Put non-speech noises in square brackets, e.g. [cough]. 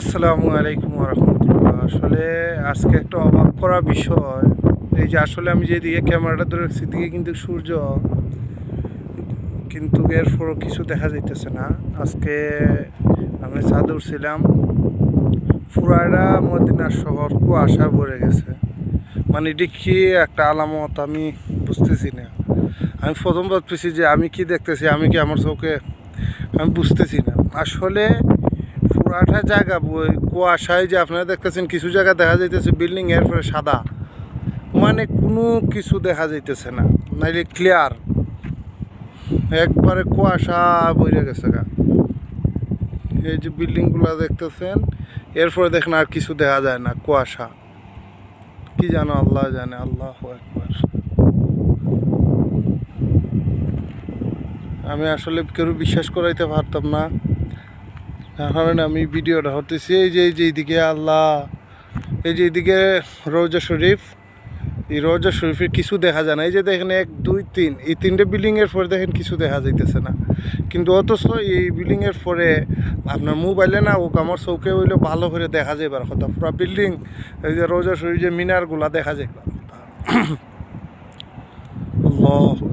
আসসালামু আলাইকুম রহমতুল্লাহ আসলে আজকে একটা অবাক করা বিষয়। এই যে আসলে আমি যেদিকে ক্যামেরাটা ধরে রাখছি দিকে কিন্তু সূর্য। কিন্তু এর এরপরও কিছু দেখা যাইতেছে না। আজকে আমি ছাদ উঠছিলাম পুরাটা মদিনার শহর, কুয়াশা ভরে গেছে। মানে এটি কি একটা আলামত? আমি বুঝতেছি না। আমি প্রথম ভাবতেছি যে আমি কি দেখতেছি, আমি কি আমার চোখে? আমি বুঝতেছি না। আসলে পুরাটা জায়গা কুয়াশায় যে আপনারা দেখতেছেন, কিছু জায়গা দেখা যাইতেছে বিল্ডিং এর পরে সাদা। মানে কোনো কিছু দেখা যাইতেছে না। নাইলে ক্লিয়ার একবারে কুয়াশা বইরে গেছে গা। এই যে বিল্ডিংগুলো দেখতেছেন, এরপরে দেখেন আর কিছু দেখা যায় না, কুয়াশা। কি জানো আল্লাহ জানে, আল্লাহ একবার আমি আসলে কেউ বিশ্বাস করাইতে পারতাম না। যার কারণে আমি ভিডিওটা হতেছি। এই যে এই যে এইদিকে আল্লাহ, এই যে এইদিকে রোজা শরীফ, এই রোজা শরীফের কিছু দেখা যায় না। এই যে দেখেন এক, দুই, তিন, এই তিনটে বিল্ডিংয়ের পরে দেখেন কিছু দেখা যাইতেছে না। কিন্তু অথচ এই বিল্ডিংয়ের পরে আপনার মোবাইলে না, ও আমার চৌকে হইলে ভালো করে দেখা যাইবার কথা। পুরো বিল্ডিং, এই যে রোজা শরীফ যে মিনারগুলা দেখা যাইবার কথা। [coughs]